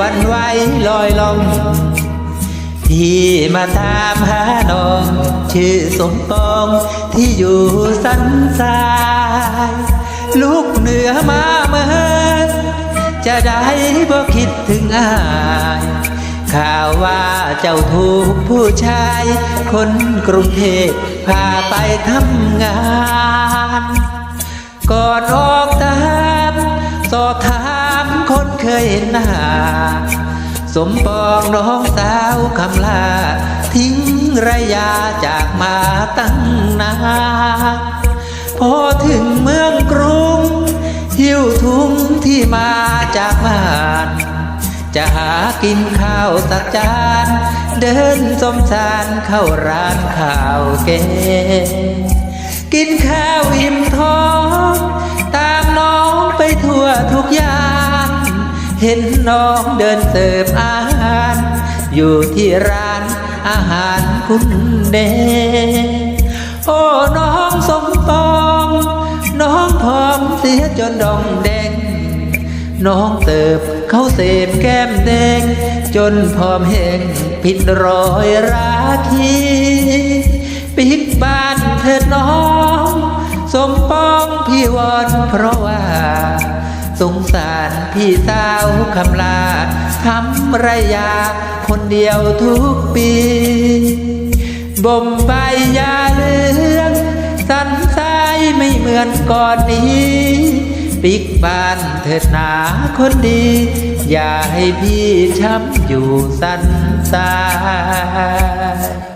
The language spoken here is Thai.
วันไหวลอยลมพี่มาตามหาน้อง ชื่อสมปองที่อยู่สันทรายลูกเหนือมาเมื่อจะได้บ่คิดถึงอายข่าวว่าเจ้าถูกผู้ชาย คนกรุงเทพพาไปทำงาน ก่อนออกตามสอบถาม คนเคยเห็นหน้า สมปองน้องสาวคำลา ทิ้งระยะจากมาตั้งนานพอถึงเมืองกรุง หิวทุ่งที่มาจากบ้านจะหากินข้าวสักจาน เดินสมสารเข้าร้านข้าวแกงกินข้าวอิ่มท้อง ตามน้องไปทั่วทุกย่าน เห็นน้องเดินเสิร์ฟอาหาร อยู่ที่ร้านอาหารคุณเดโอ้น้องสมปอง น้องพร้อมเสียจนดองแดง น้องเติบเขาเสพแก้มแดง จนพร้อมแห้งผิดรอยราคีปิดบ้านเถิดน้อง สมปองพี่วอนเพราะว่า สงสารพี่สาวคำลาทำระยะคนเดียวทุกปีบ่มใบยาเหลืองสันทรายไม่เหมือนก่อนนี้ปิกบ้านเถิดหนาคนดี อย่าให้พี่ช้ำอยู่สันทราย